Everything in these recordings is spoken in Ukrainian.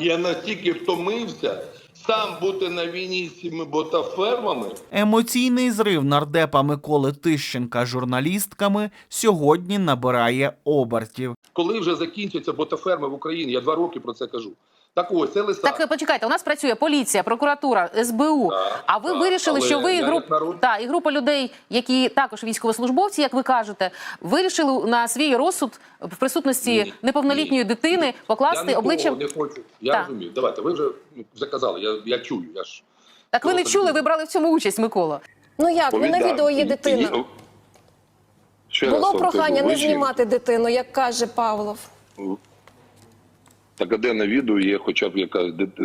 Я настільки втомився сам бути на війні з цими ботафермами. Емоційний зрив нардепа Миколи Тищенка журналістками сьогодні набирає обертів. Коли вже закінчаться ботаферми в Україні, я два роки про це кажу. Так ось, це листа. Так, почекайте, у нас працює поліція, прокуратура, СБУ. Так, а ви так, вирішили, але що ви і я груп... народ- та, і група людей, які також військовослужбовці, як ви кажете, вирішили на свій розсуд в присутності Ні, неповнолітньої ні, дитини я покласти нікого обличчям. не хочу. Я Так. розумію. Давайте, ви вже ну, заказали, я, я чую. Я ж Так ви не чули, ви брали в цьому участь, Микола. Ну як? Ну на відео є дитина. і- Ще Було прохання не знімати дитину, як каже Павлов. Так а де на відео є хоча б якась дит-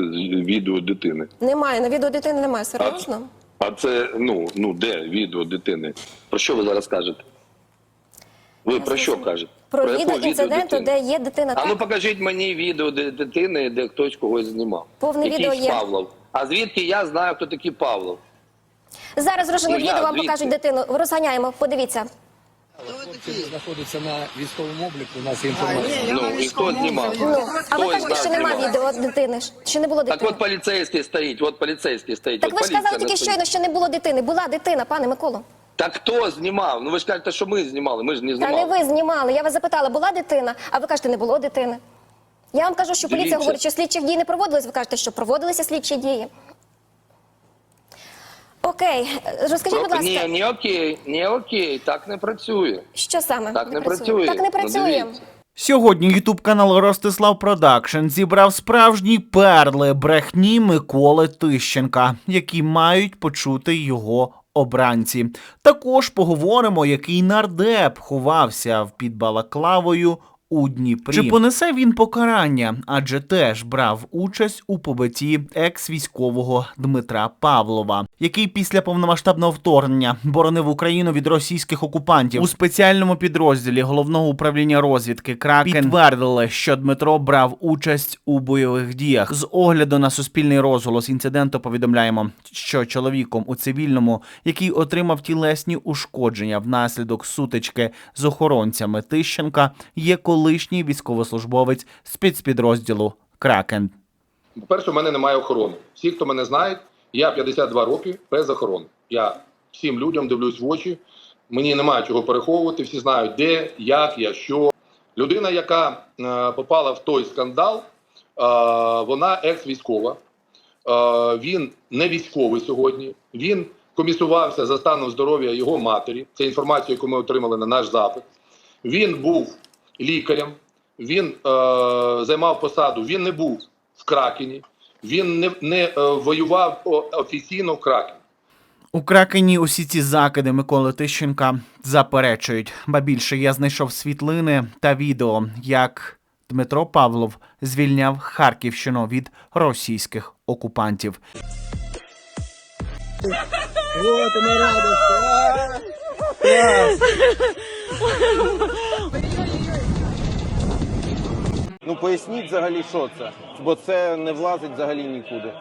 відео дитини? Немає, на відео дитини немає, серйозно? А це ну ну де відео дитини? Про що ви зараз кажете? Ви про що кажете? Про яку відео інциденту, де є дитина. А ну покажіть мені відео де- дитини, де хтось когось знімав. Повне Якийсь відео є. Павлов. А звідки я знаю, хто такий Павлов? зараз розженуть Ну, відео, вам звідки? покажуть дитину. Розганяємо, подивіться. Хлопці знаходиться на військовому обліку. У нас є інформація. Ну і хто знімав? Ну, а ви кажете, що знімав? відео дитини. Що не було Так от поліцейський стоїть, от поліцейський стоїть. Так от ви ж поліція казали тільки стоїть. щойно, що не було дитини. Була дитина, пане Миколо. Так хто знімав? Ну ви ж кажете, що ми знімали, ми ж не Та знімали. не ви знімали. Я вас запитала, була дитина, а ви кажете, не було дитини. Я вам кажу, що поліція Дивіться. говорить, що слідчих дій не проводилось. Ви кажете, що проводилися слідчі дії. Окей, розкажіть, будь ласка, Ні, не окей, не окей, так не працює. що саме Так не працює. Так не Ну, працює. дивіться. Сьогодні Ютуб канал Ростислав Продакшн зібрав справжні перли брехні Миколи Тищенка, які мають почути його обранці. Також поговоримо, який нардеп ховався під балаклавою. У Дніпрі. Чи понесе він покарання, адже теж брав участь у побитті екс-військового Дмитра Павлова, який після повномасштабного вторгнення боронив Україну від російських окупантів. У спеціальному підрозділі головного управління розвідки Кракен підтвердили, що Дмитро брав участь у бойових діях. З огляду на суспільний розголос інциденту повідомляємо, що чоловіком у цивільному, який отримав тілесні ушкодження внаслідок сутички з охоронцями Тищенка, є колишній військовослужбовець спецпідрозділу Кракен. По-перше, у мене немає охорони. Всі, хто мене знають, я 52 роки без охорони. Я всім людям дивлюсь в очі. Мені немає чого переховувати. Всі знають, де, як, я, що. Людина, яка е, попала в той скандал, е, вона екс-військова. Е, він не військовий сьогодні. Він комісувався за станом здоров'я його матері. Це інформація, яку ми отримали на наш запит. Він був лікарем, він е, займав посаду, він не був в Кракені, він не, не е, воював офіційно в Кракені. У Кракені усі ці закиди Миколи Тищенка заперечують. Ба більше я знайшов світлини та відео, як Дмитро Павлов звільняв Харківщину від російських окупантів. Радость. Ну поясніть взагалі, що це, бо це не влазить взагалі нікуди.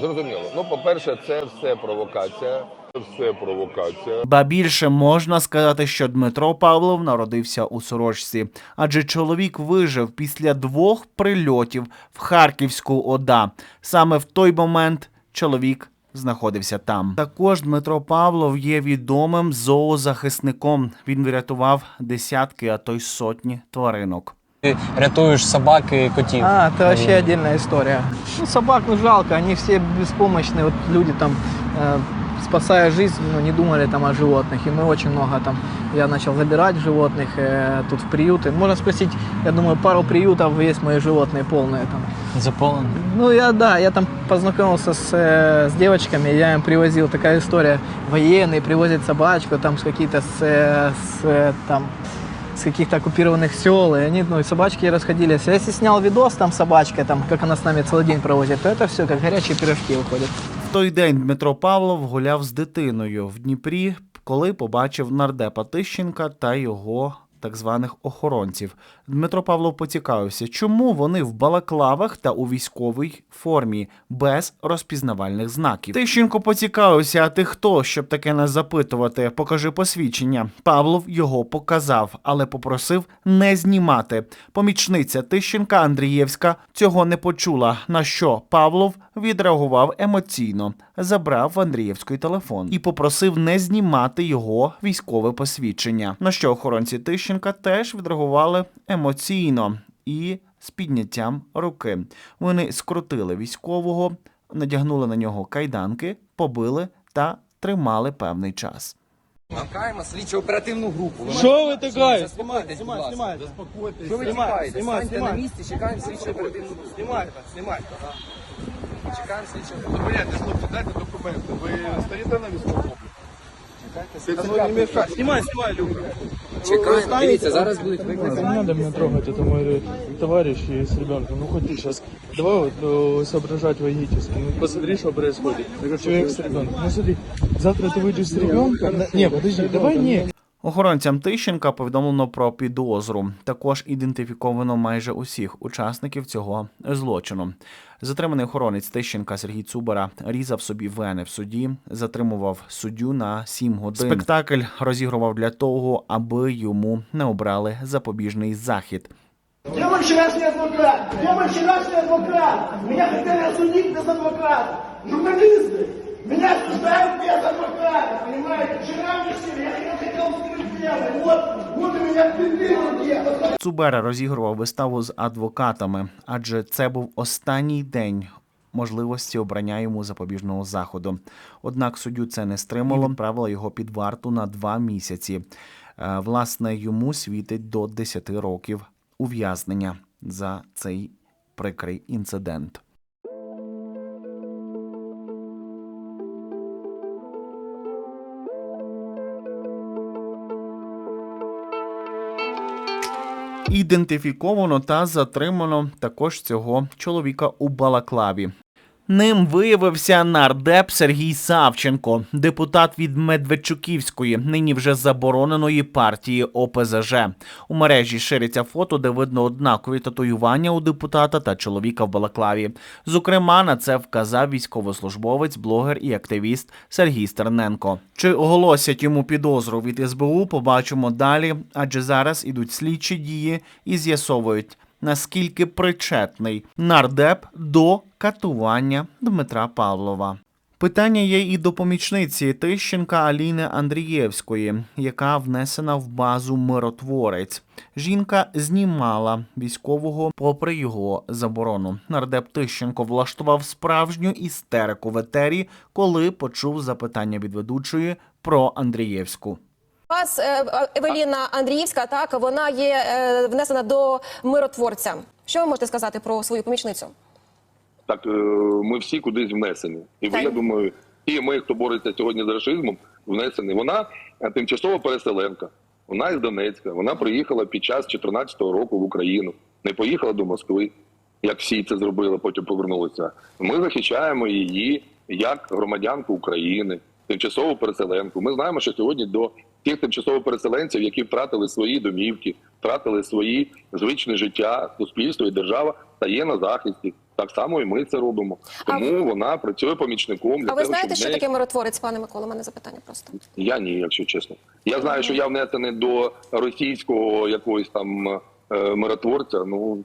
Зрозуміло. Ну, по-перше, це все провокація. Це все провокація. Ба більше можна сказати, що Дмитро Павлов народився у сорочці, адже чоловік вижив після двох прильотів в Харківську ОДА. Саме в той момент чоловік знаходився там. Також Дмитро Павлов є відомим зоозахисником. Він врятував десятки, а то й сотні тваринок. Ты рятуешь собак и котів. А, это вообще отдельная история. Ну, собак, ну, жалко, они все беспомощные. Вот люди там, э, спасая жизнь, ну, не думали там о животных. И мы очень много там, я начал забирать животных э, тут в приюты. Можно спросить, я думаю, пару приютов есть мои животные полные там. Заполнен. Ну, я, да, я там познакомился с, э, с девочками, я им привозил, такая история, военные привозят собачку там с какие-то, с, э, с, э, там, с каких-то оккупированных сел, и они, ну, и собачки расходились. Если снял видос там с собачкой, там, как она с нами целый день проводит, то это все как горячие пирожки выходят. В той день Дмитро Павлов гуляв з дитиною в Дніпрі, коли побачив нардепа Тищенка та його так званих охоронців. Дмитро Павлов поцікавився, чому вони в балаклавах та у військовій формі без розпізнавальних знаків. Тищенко поцікавився, а ти хто, щоб таке нас запитувати? Покажи посвідчення. Павлов його показав, але попросив не знімати. Помічниця Тищенка Андрієвська цього не почула. На що Павлов відреагував емоційно, забрав в Андрієвської телефон і попросив не знімати його військове посвідчення. На що охоронці Тищенка теж відреагували емоційно і з підняттям руки. Вони скрутили військового, надягнули на нього кайданки, побили та тримали певний час. Макаємо слідчо оперативну групу. Що ви таке? Заспокойтесь, будь ласка. Що ви чекаєте? Станьте на місці, чекаємо слідчо оперативну групу. Знімайте, знімайте. Чекаємо слідчо оперативну Зупиняйте, хлопці, дайте документи. Ви стоїте на військовому? Знімай, знімай, Люка. Чекаємо, дивіться, зараз будуть викликані. Не надо меня трогать, это мой товарищ и с ребенком. Ну хоть ты сейчас давай вот э, соображать логически. Ну посмотри, что происходит. Человек с ребенком. Ну смотри, завтра ты выйдешь с ребенком. на- Не, подожди, давай не. Охоронцям Тищенка повідомлено про підозру. Також ідентифіковано майже усіх учасників цього злочину. Затриманий охоронець Тищенка Сергій Цубара різав собі вени в суді, затримував суддю на 7 годин. Спектакль розігрував для того, аби йому не обрали запобіжний захід. Где мой вчерашний адвокат? Где мой вчерашний адвокат? Меня хотели осудить без адвоката. Журналисты, меня осуждают без адвоката, понимаете? Вчера мне сели, я не хотел вскрыть дело. Вот, вот у меня в руке. Цубера розігрував виставу з адвокатами, адже це був останній день. Можливості обрання йому запобіжного заходу. Однак суддю це не стримало, відправила його під варту на два місяці. Е, Власне, йому світить до 10 років ув'язнення за цей прикрий інцидент. Ідентифіковано та затримано також цього чоловіка у Балаклаві. Ним виявився нардеп Сергій Савченко, депутат від Медведчуківської, нині вже забороненої партії ОПЗЖ. У мережі шириться фото, де видно однакові татуювання у депутата та чоловіка в Балаклаві. Зокрема, на це вказав військовослужбовець, блогер і активіст Сергій Стерненко. Чи оголосять йому підозру від СБУ, побачимо далі, адже зараз ідуть слідчі дії і з'ясовують, наскільки причетний нардеп до катування Дмитра Павлова. Питання є і до помічниці Тищенка Аліни Андрієвської, яка внесена в базу миротворець. Жінка знімала військового попри його заборону. Нардеп Тищенко влаштував справжню істерику в етері, коли почув запитання від ведучої про Андрієвську. Вас е, Евеліна Андріївська, так вона є е, внесена до миротворця. Що ви можете сказати про свою помічницю? Так е, ми всі кудись внесені. І Так. я думаю, і ми, хто бореться сьогодні з расизмом, внесені. Вона е, тимчасова переселенка. Вона із Донецька. Вона приїхала під час 14-го року в Україну. Не поїхала до Москви, як всі це зробили, потім повернулися. Ми захищаємо її як громадянку України, тимчасову переселенку. Ми знаємо, що сьогодні до тих тимчасово переселенців, які втратили свої домівки, втратили свої звичне життя, суспільство і держава стає на захисті. Так само і ми це робимо. А Тому вона працює помічником для А ви того, знаєте, що неї- таке миротворець, пане Микола? У мене запитання просто. Я ні, якщо чесно. Я знаю, що я внесений до російського якогось там е, миротворця. Ну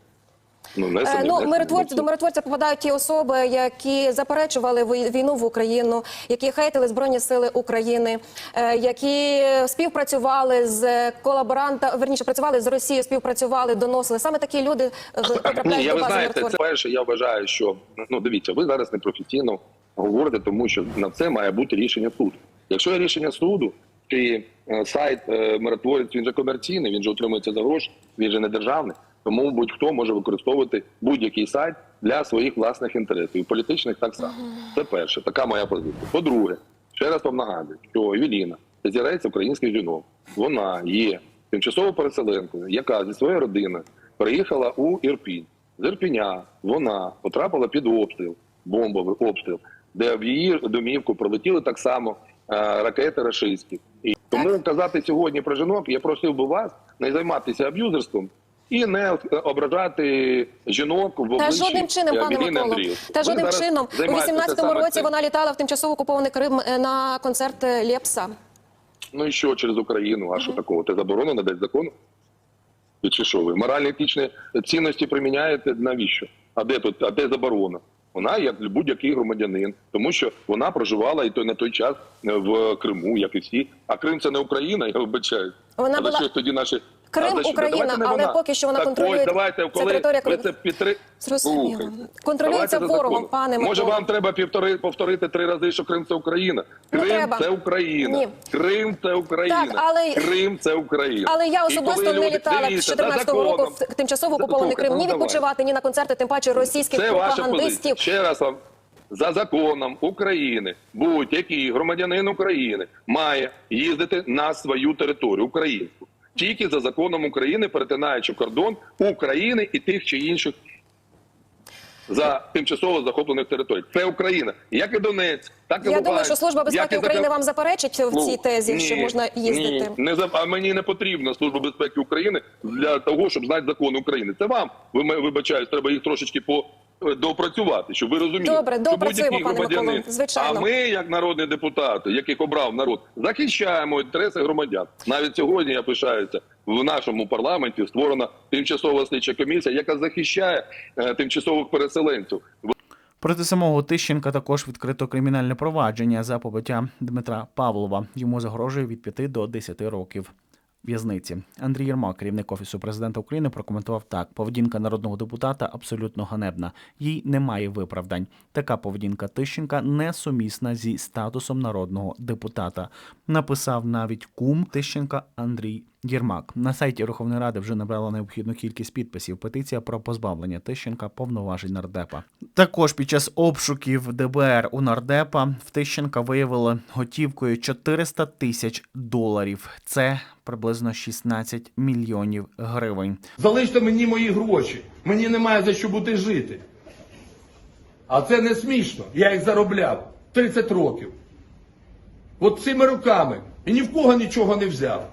ну Е, внесений. ну, миротворці до миротворця попадають ті особи, які заперечували війну в Україну, які хейтили збройні сили України, е, які співпрацювали з колаборанта, верніше працювали з Росією, співпрацювали, доносили. Саме такі люди е, Ні, я до ви знаєте, це перше. Я вважаю, що ну дивіться, ви зараз непрофесійно говорите, тому що на це має бути рішення суду. Якщо є рішення суду, чи сайт миротворець він же комерційний, він же отримується за гроші, він же не державний. Тому будь-хто може використовувати будь-який сайт для своїх власних інтересів, і політичних так само. Це перше, така моя позиція. По-друге, ще раз вам нагадую, що Евеліна це зірець українських жінок. Вона є тимчасово переселенкою, яка зі своєю родиною приїхала у Ірпінь. З Ірпіня вона потрапила під обстріл, бомбовий обстріл, де в її домівку пролетіли так само е, ракети рашистські. І тому казати сьогодні про жінок, я просив би вас не займатися аб'юзерством і не ображати жінок в Та жодним чином, пане Миколо. Та жодним чином. У 18-му році цим. вона літала в тимчасово окупований Крим е, на концерт е, Лепса. Ну і що через Україну? А що такого? Це заборонено десь закону? І чи що ви? Морально-етичні цінності приміняєте навіщо? А де тут, а де заборона? Вона як будь-який громадянин, тому що вона проживала і то на той час е, в Криму, як і всі. А Крим це не Україна, я вибачаю. Вона а за була- що тоді наші Крим? Україна, але вона. поки що вона так, контролює- Ось, давайте, це територія ви це підтри... Зрозуміло. Контролюється ворогом, пане Може, вам треба півтори повторити три рази, що Крим це Україна. Не Крим треба. це Україна. Ні. Крим це Україна. Так, але- Крим це Україна. Але я особисто не літала з за 14-го року в тимчасово окупований Крим. Ні відпочивати, ні на концерти, тим паче російських Це пропагандистів. Ще раз вам. За законом України будь-який громадянин України має їздити на свою територію українську. Тільки за законом України, перетинаючи кордон України і тих чи інших за тимчасово захоплених територій. Це Україна. Як і Донець, так і Я Луганськ, думаю, що служба безпеки і України вам заперечить в цій Ну, тезі, що можна їздити. Ні, не за а мені не потрібна служба безпеки України для того, щоб знати закони України. Це вам ви вибачаюсь, треба їх трошечки по е, доопрацювати, щоб ви розуміли. Добре, що будь-який громадянин, звичайно. А ми, як народні депутати, яких обрав народ, захищаємо інтереси громадян. Навіть сьогодні я пишаюся. В нашому парламенті створена тимчасова слідча комісія, яка захищає е, тимчасових переселенців. Проти самого Тищенка також відкрито кримінальне провадження за побиття Дмитра Павлова. Йому загрожує від 5 до 10 років. В'язниці Андрій Єрмак, керівник офісу президента України, прокоментував так: поведінка народного депутата абсолютно ганебна. Їй немає виправдань. Така поведінка Тищенка несумісна зі статусом народного депутата. Написав навіть кум Тищенка Андрій Єрмак. На сайті Верховної Ради вже набрала необхідну кількість підписів. Петиція про позбавлення Тищенка повноважень нардепа. Також під час обшуків ДБР у нардепа в Тищенка виявили готівкою 400 тисяч доларів. Це приблизно 16 мільйонів гривень. Залиште мені мої гроші. Мені немає за що бути жити. А це не смішно. Я їх заробляв 30 років. От цими руками. І ні в кого нічого не взяв.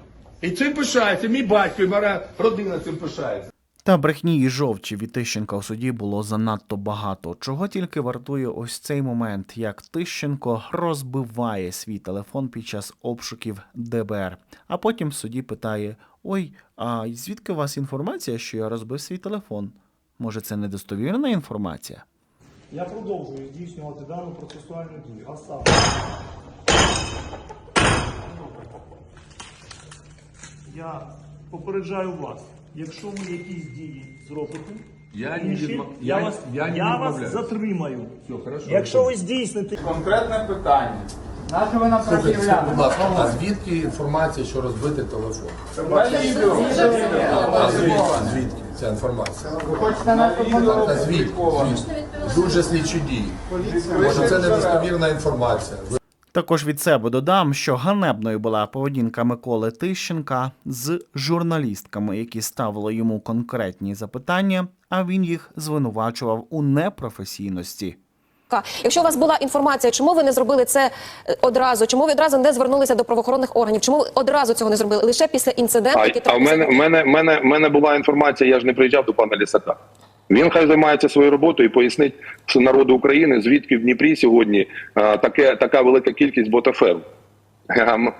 І цим пишається. Мій батько і моя родина цим пишається. Та брехні і жовчі від Тищенка у суді було занадто багато. Чого тільки вартує ось цей момент, як Тищенко розбиває свій телефон під час обшуків ДБР, а потім в суді питає: Ой, а звідки у вас інформація, що я розбив свій телефон? Може, це недостовірна інформація? Я продовжую здійснювати дану процесуальну дію. А саме. Я попереджаю вас, якщо ви якісь дії зробите, Я не інші, відма- я, я- вас, я не я вас відмовляюсь. затримаю. Все, хорошо. Якщо ви здійсните Конкретне питання. Нащо ви нам Будь ласка, а звідки інформація, що розбити телефон? А звідки? Звідки ця інформація? А звідки? Звідки? Дуже слідчі дії. Може, це недостовірна інформація. Також від себе додам, що ганебною була поведінка Миколи Тищенка з журналістками, які ставили йому конкретні запитання, а він їх звинувачував у непрофесійності. Якщо у вас була інформація, чому ви не зробили це е, одразу? Чому ви одразу не звернулися до правоохоронних органів? Чому ви одразу цього не зробили? Лише після інциденту, А, який а в мене, в мене, в мене, в мене була інформація, я ж не приїжджав до пана Лісака. Він хай займається своєю роботою і пояснить народу України, звідки в Дніпрі сьогодні таке, така велика кількість ботаферм. Ем,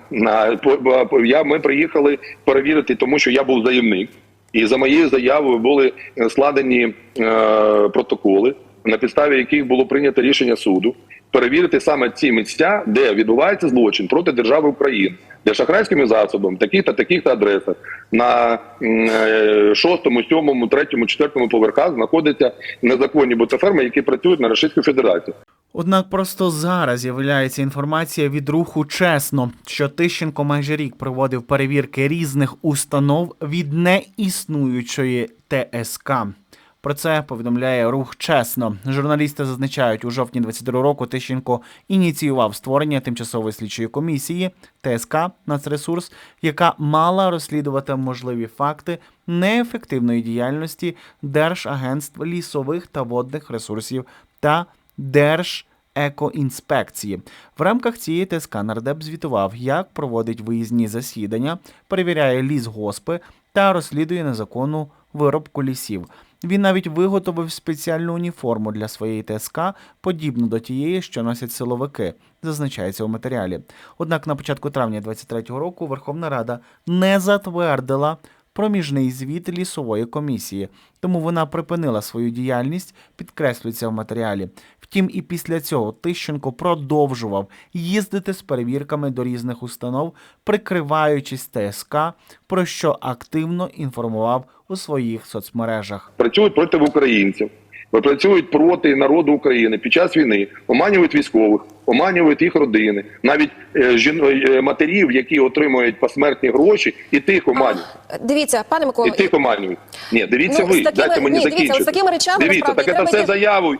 Я, ми приїхали перевірити, тому що я був заявник. І за моєю заявою були складені е, протоколи, на підставі яких було прийнято рішення суду перевірити саме ці місця, де відбувається злочин проти держави України, де шахрайськими засобами, таких та таких та адресах на е, шостому, сьомому, третьому, четвертому поверхах знаходяться незаконні ботаферми, які працюють на Російську Федерацію. Однак просто зараз з'являється інформація від руху чесно, що Тищенко майже рік проводив перевірки різних установ від неіснуючої ТСК. Про це повідомляє рух чесно. Журналісти зазначають, у жовтні 22 року Тищенко ініціював створення тимчасової слідчої комісії ТСК Нацресурс, яка мала розслідувати можливі факти неефективної діяльності Держагентств лісових та водних ресурсів та Держекоінспекції. В рамках цієї ТСК нардеп звітував, як проводить виїзні засідання, перевіряє лісгоспи та розслідує незаконну виробку лісів. Він навіть виготовив спеціальну уніформу для своєї ТСК, подібну до тієї, що носять силовики, зазначається у матеріалі. Однак на початку травня 2023 року Верховна Рада не затвердила проміжний звіт лісової комісії, тому вона припинила свою діяльність, підкреслюється в матеріалі. Втім, і після цього Тищенко продовжував їздити з перевірками до різних установ, прикриваючись ТСК, про що активно інформував у своїх соцмережах. працюють проти українців, працюють проти народу України під час війни, оманюють військових, оманюють їх родини, навіть е, жін... е, матерів, які отримують посмертні гроші, і тих оманюють. Дивіться, пане І Миколо, тих оманюють. Ні, дивіться Ну, ви, такими- дайте мені ні, дивіться, закінчити. з такими речами, дивіться, так це все заяву.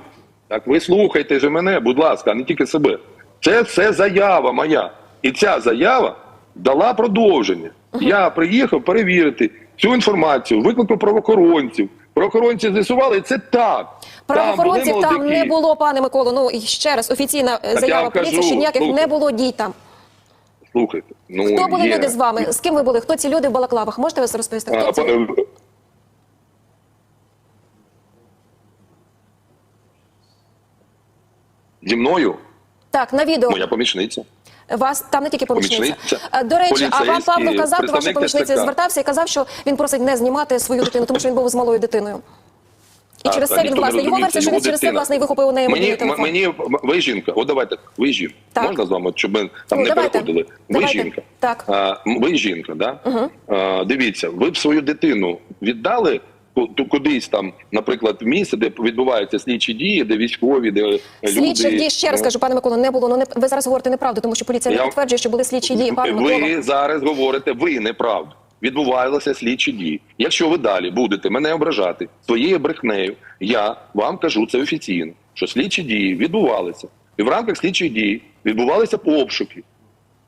Так ви слухайте же мене, будь ласка, а не тільки себе. Це все заява моя. І ця заява дала продовження. Я приїхав перевірити цю інформацію, викликав правоохоронців. Правоохоронці з'ясували, це так. правоохоронців були там, не було, пане Миколо. Ну і ще раз офіційна е, я заява поліції, що ніяких слухайте. не було дій там. Слухайте, ну Хто були є. люди з вами? З ким ви були? Хто ці люди в балаклавах? Можете ви розповісти? Хто А, це? па- е, Зі мною Так, на відео. моя помічниця. Вас там не тільки помічниця. Помічниця. Е, До речі, а вам Павло казав, до вашої помічниці ТЦК. звертався і казав, що він просить не знімати свою дитину, тому що він був з малою дитиною. І Так, через це він власне його версія, що він через це власне і вихопив у неї Мені, телефон. мені, ви жінка, от давайте, ви жінка. Так. Можна з вами, щоб ми там Ну, не давайте. переходили? Ви Давайте. жінка. Так. А, ви жінка, да? А, дивіться, ви б свою дитину віддали кудись там, наприклад, в місце, де відбуваються слідчі дії, де військові, де люди... Слідчих дій ще раз ну, кажу, пане Миколо, не було. Ну не ви зараз говорите неправду, тому що поліція не підтверджує, що були слідчі дії. Пане. Ви зараз говорите, ви неправду. Відбувалися слідчі дії. Якщо ви далі будете мене ображати своєю брехнею, я вам кажу це офіційно, що слідчі дії відбувалися. І в рамках слідчих дій відбувалися обшуки.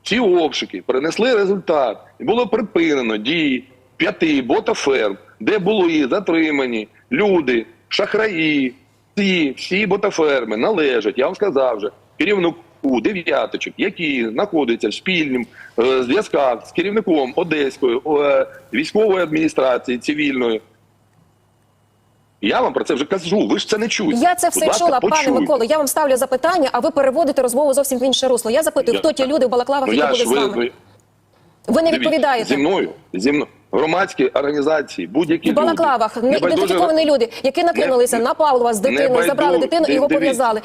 Ці обшуки принесли результат, і було припинено дії п'яти ботаферм, де були затримані люди, шахраї. Ці всі ботаферми належать, я вам сказав вже, керівнику дев'яточок, які знаходяться в спільним е, зв'язках з керівником Одеської е, військової адміністрації цивільної. Я вам про це вже кажу. Ви ж це не чуєте. Я це Будь все ласка, чула, пане. Миколо. Я вам ставлю запитання, а ви переводите розмову зовсім в інше русло. Я запитую, Я- хто ті люди в балаклавах, Ну, які були з вами. ви, Ви не Дивіться, відповідаєте. Зі мною, зі мною. Громадські організації, будь-які В балаклавах люди. ідентифіковані люди, які накинулися Не- на Павлова з дитиною, забрали дитину і його пов'язали.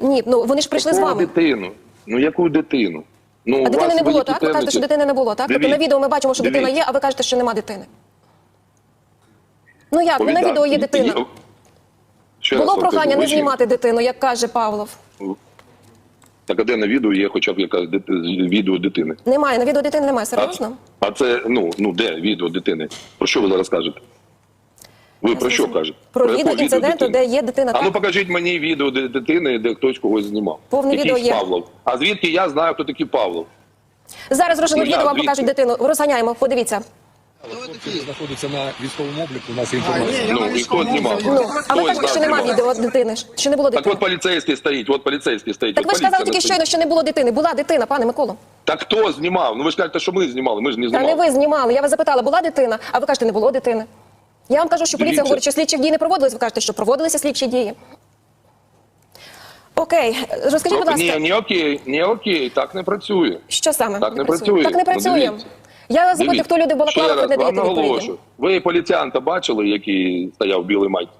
Ні, ну вони ж прийшли з вами. дитину? Ну яку дитину? Ну, А дитини не було, так? Ви кажете, що дитини не було, так? Тобто на відео ми бачимо, що дитина є, а ви кажете, що нема дитини. Ну як? Ну на відео є дитина. Було прохання не знімати дитину, як каже Павлов. Так а де на відео є хоча б якась дит- відео дитини? Немає, на відео дитини немає, серйозно? А це, ну, ну де відео дитини? Про що ви зараз кажете? Ви про що кажете? Про яку відео інциденту, де є дитина. А ну покажіть мені відео де- дитини, де хтось когось знімав. Повне Якийсь відео є. Павлов. А звідки я знаю, хто такий Павлов? Зараз розженуть Ну, відео, вам покажуть дитину. Розганяємо, подивіться. Знаходиться на військовому обліку. У нас Ну, і хто знімав? Ну, а ви кажете, що немає знімав? відео дитини, що не було Так от поліцейський стоїть, от поліцейський стоїть. Так ви ж казали тільки щойно, що не було дитини. Була дитина, пане Миколо. Так хто знімав? Ну ви ж кажете, що ми знімали, ми ж не Та знімали. не ви знімали. Я вас запитала, була дитина, а ви кажете, не було дитини. Я вам кажу, що поліція Дивіться. говорить, що слідчих дій не проводились, ви кажете, що проводилися слідчі дії. Окей, розкажіть, будь Ні, ласка, ні, окей, ні, окей, так не працює. що саме Так не працює. Так не Ну, працює. дивіться. Я вас запитую, хто люди в ще балаклавах, не даєте відповіді. Ви поліціянта бачили, який стояв в білій майці?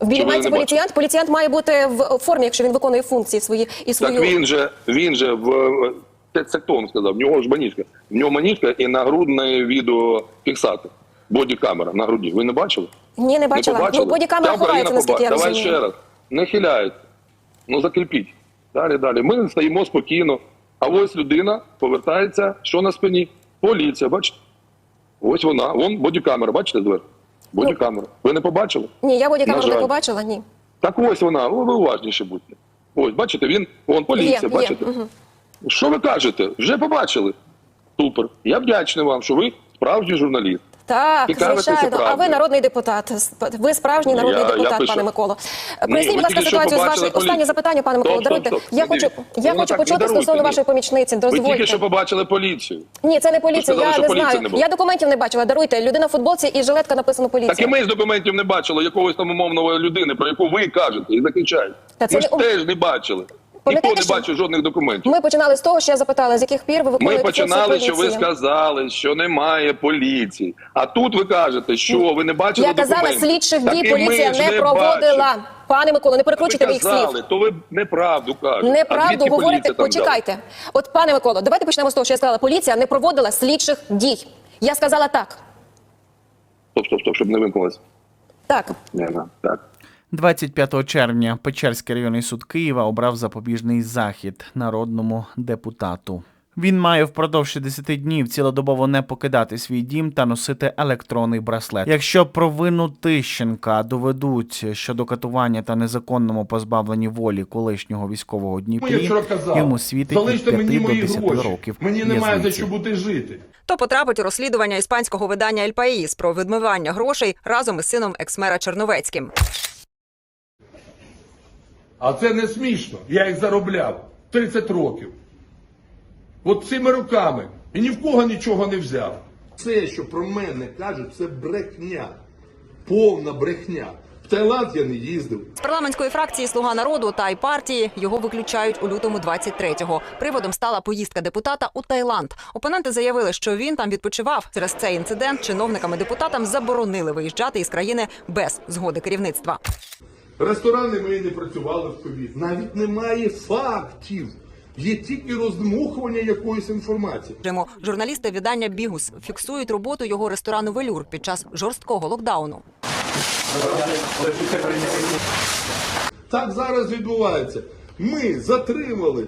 В білій майці поліціянт. Поліціянт має бути в формі, якщо він виконує функції свої і свою. Так він же, він же в це хто вам сказав, в нього ж манішка. В нього манішка і нагрудний відеофіксатор. Бодікамера на груді. Ви не бачили? Ні, не бачила. Не? Ну, бодікамера ховається, наскільки я побачила. Давай ще раз. Не хиляється. Ну закріпіть. Далі, далі. Ми стоїмо спокійно. А ось людина повертається, що на спині? Поліція, бачите? Ось вона. Вон бодікамера, бачите двері? Бодікамера. Ви не побачили? Ні, я бодікамеру не побачила, ні. Так ось вона, О, ви уважніше будьте. Ось, бачите, він, вон поліція, Є, є, бачите? Що ви кажете? Вже побачили. Супер. Я вдячний вам, що ви справжній журналіст. Так, звичайно. А ви народний депутат. Ви справжній народний Я- я депутат, пишу. пане Миколо. Ні, Поясніть, будь ласка, ситуацію з вашої останнє запитання, пане Миколо. Даруйте. Я хочу, я Ну, хочу так почути стосовно вашої помічниці. Ви тільки що побачили поліцію. Ні, це не поліція. Я не знаю. не. Я документів не бачила. Даруйте. Людина в футболці і жилетка написано поліція. Так і ми з документів не бачили якогось там умовної людини, про яку ви кажете і це Ми ж теж не бачили. Ніхто не бачив жодних документів. Ми починали з того, що я запитала, з яких пір ви Ми починали, що ви сказали, що немає поліції. А тут ви кажете, що ви не бачили Я казала, документів. слідчих Так дій і ми поліція ж не проводила. Пане Миколо, не перекручуйте Ви моїх слів. казали, то ви неправду кажете. А Неправду звідки говорите. поліція там взяла? Почекайте. От, пане Миколо, давайте почнемо з того, що я сказала. Поліція не проводила слідчих дій. Я сказала так. Стоп, стоп, стоп, щоб не вимкнулося. Так. Не, не, так. 25 червня Печерський районний суд Києва обрав запобіжний захід народному депутату. Він має впродовж 60 днів цілодобово не покидати свій дім та носити електронний браслет. Якщо провину Тищенка доведуть щодо катування та незаконному позбавленні волі колишнього військового Дніпрі, йому світить від залиште 5 мені до мої 10 гроші. років. Мені немає за що бути жити. То потрапить у розслідування іспанського видання «Ель Паїс» про відмивання грошей разом із сином екс-мера Черновецьким. А це не смішно. Я їх заробляв 30 років. От цими руками. І ні в кого нічого не взяв. Все, що про мене кажуть, це брехня. Повна брехня. В Таїланд я не їздив. З парламентської фракції «Слуга народу» та й партії його виключають у лютому 23-го. Приводом стала поїздка депутата у Таїланд. Опоненти заявили, що він там відпочивав. Через цей інцидент чиновникам і депутатам заборонили виїжджати із країни без згоди керівництва. Ресторани мої не працювали в ковід. Навіть немає фактів. Є тільки роздмухування якоїсь інформації. Режиму журналісти видання Бігус фіксують роботу його ресторану Велюр під час жорсткого локдауну. Так зараз відбувається. Ми затримали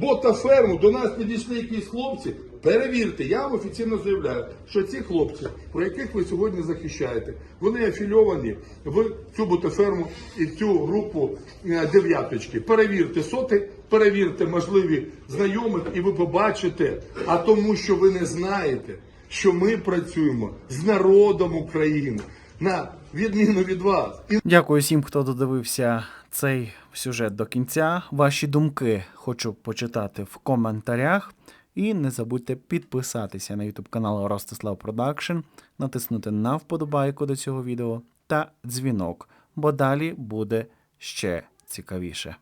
ботаферму, до нас підійшли якісь хлопці. Перевірте, я вам офіційно заявляю, що ці хлопці, про яких ви сьогодні захищаєте, вони афільовані в цю ботаферму і цю групу е, дев'яточки. Перевірте соти, перевірте можливі знайомих, і ви побачите. А тому, що ви не знаєте, що ми працюємо з народом України на відміну від вас. Дякую всім, хто додивився цей сюжет до кінця. Ваші думки хочу почитати в коментарях. І не забудьте підписатися на YouTube канал Ростислав Продакшн, натиснути на вподобайку до цього відео та дзвінок, бо далі буде ще цікавіше.